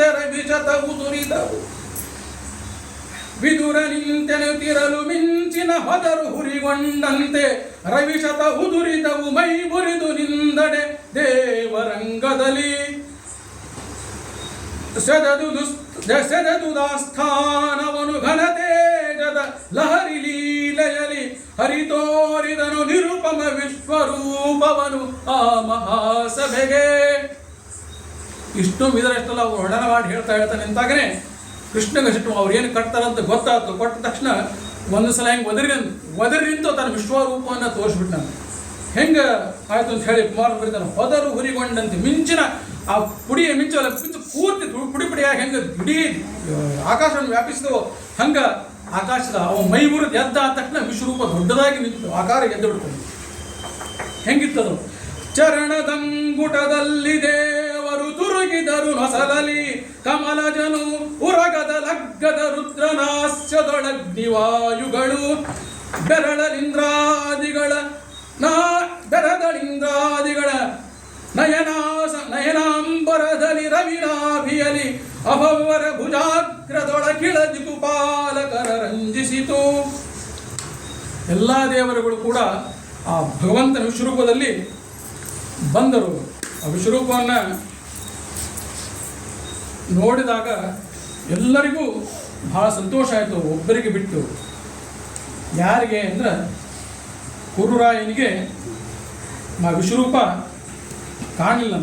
ನಿಂತೆ ರವಿಶತವು ದುರಿದವು ವಿದುರ ಮಿಂಚಿನ ಹೊದರು ಹುರಿಗೊಂಡಂತೆ ರವಿಶತ ಉದುರಿದವು ಮೈ ಮುರಿದು ನಿಂದಡೆ ದೇವರಂಗದಲ್ಲಿ. ಸೆದದು ಸೆದದು ದಾಸ್ಥಾನವನು ಘನ ತೇಜದ ಲಹರಿ ಲೀಲೆಯಲಿ ಹರಿತೋರಿದನು ನಿರುಪಮ ವಿಶ್ವರೂಪವನು ಆ ಮಹಾಸಭೆಗೆ. ಇಷ್ಟು ಇದರಷ್ಟೆಲ್ಲ ಅವರು ಹೊಡನ ಮಾಡಿ ಹೇಳ್ತಾ ಹೇಳ್ತಾನೆ ನಿಂತಾಗನೆ ಕೃಷ್ಣಗೆ ಸಿಟ್ಟು ಅವ್ರು ಏನು ಕಟ್ತಾರಂತ ಗೊತ್ತಾಯ್ತು ಕೊಟ್ಟ ತಕ್ಷಣ ಒಂದು ಸಲ ಹೆಂಗೆ ಒದರಿ ಒದರಿ ನಿಂತು ತನ್ನ ವಿಶ್ವರೂಪವನ್ನು ತೋರಿಸ್ಬಿಟ್ಟು ನಾನು ಹೆಂಗೆ ಆಯ್ತು ಅಂತ ಹೇಳಿ ಕುಮಾರ ಬರೀತಾನೆ, ಹೊದರು ಹುರಿಗೊಂಡಂತೆ, ಮಿಂಚಿನ ಆ ಪುಡಿಯ ಮಿಂಚಲ್ಲ ಮಿಂಚು ಪೂರ್ತಿ ಪುಡಿ ಪುಡಿಯಾಗಿ ಹೆಂಗೆ ಇಡೀ ಆಕಾಶವನ್ನು ವ್ಯಾಪಿಸಿದವು, ಹಂಗೆ ಆಕಾಶದ ಅವ ಮೈ ಮುರಿದು ಎದ್ದ ಆದ ತಕ್ಷಣ ವಿಶ್ವರೂಪ ದೊಡ್ಡದಾಗಿ ನಿಂತು ಆಕಾರ ಎದ್ದು ಬಿಡ್ಕೊಂಡು ಹೆಂಗಿತ್ತದು? ಚರಣದಂಗುಟದಲ್ಲಿ ತುರುಗಿದರು ನೊಸಲಲಿ. ಕಮಲಜನು ಉರಗದ ಲಗ್ಗದ ರುದ್ರನಾಸ್ಯದೊಳಗ್ನಿವಾಯುಗಳು. ಬೆರಳಲಿಂದ್ರಾದಿಗಳ ನಾ ಬೆರದಳಿಂದ್ರಾದಿಗಳ ನಯನಾಸ, ನಯನಾಂಬರದಲ್ಲಿ ರವಿನಾಭಿಯಲಿ ಅಭವರ ಭುಜಾಗ್ರದೊಳಗಿಳದಿ ಕುಪಾಲಕರ ರಂಜಿಸಿತು. ಎಲ್ಲ ದೇವರುಗಳು ಕೂಡ ಆ ಭಗವಂತನ ವಿಶ್ವರೂಪದಲ್ಲಿ ಬಂದರು. ಆ ವಿಶ್ವರೂಪವನ್ನು ನೋಡಿದಾಗ ಎಲ್ಲರಿಗೂ ಬಹಳ ಸಂತೋಷ ಆಯಿತು ಒಬ್ಬರಿಗೆ ಬಿಟ್ಟು. ಯಾರಿಗೆ ಅಂದ್ರೆ ಕುರುರಾಯನಿಗೆ ಆ ವಿಶ್ವರೂಪ ಕಾಣಲಿಲ್ಲ